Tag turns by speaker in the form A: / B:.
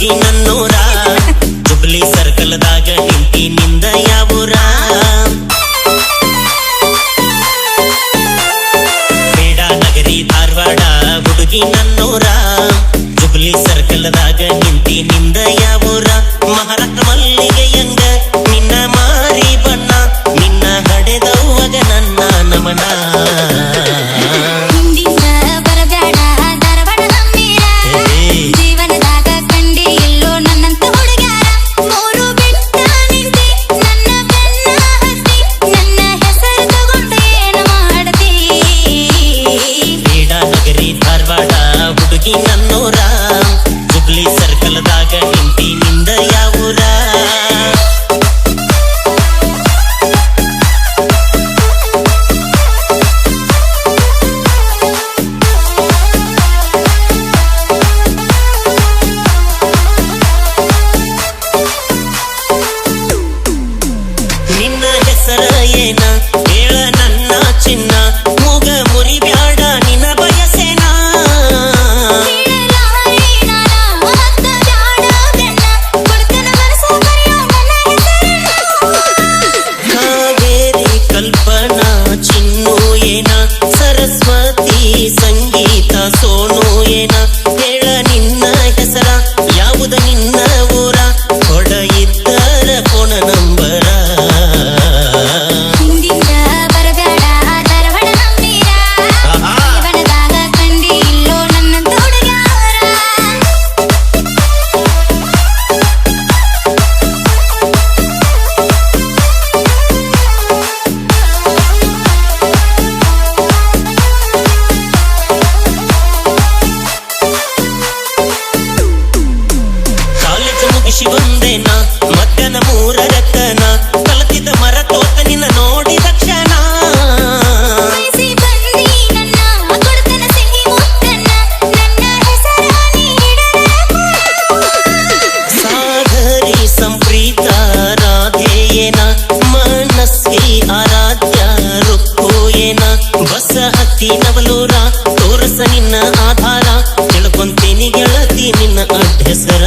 A: ಹುಡುಗಿ ನನ್ನೂರ. ಜುಬ್ಲಿ ಸರ್ಕಲ್ದಾಗ ನಿಂತಿ ನಿಂದ ಯಾವೂರ? ಬೇಡ ನಗರಿ ಧಾರವಾಡ, ಹುಡುಗಿ ನನ್ನೂರ. ಜುಬ್ಲಿ ಸರ್ಕಲ್ದಾಗ ನಿಂತಿ ನಿಂದ ಯಾವೂರ? nena ಗೆಳತಿ ನವಲೂರ ತೋರಸ ನಿನ್ನ
B: ಆಧಾರ. ತಿಳ್ಕೊಂತೀನಿ ಗೆಳತಿ ನಿನ್ನ
A: ಅಡ್ಡೆಸರ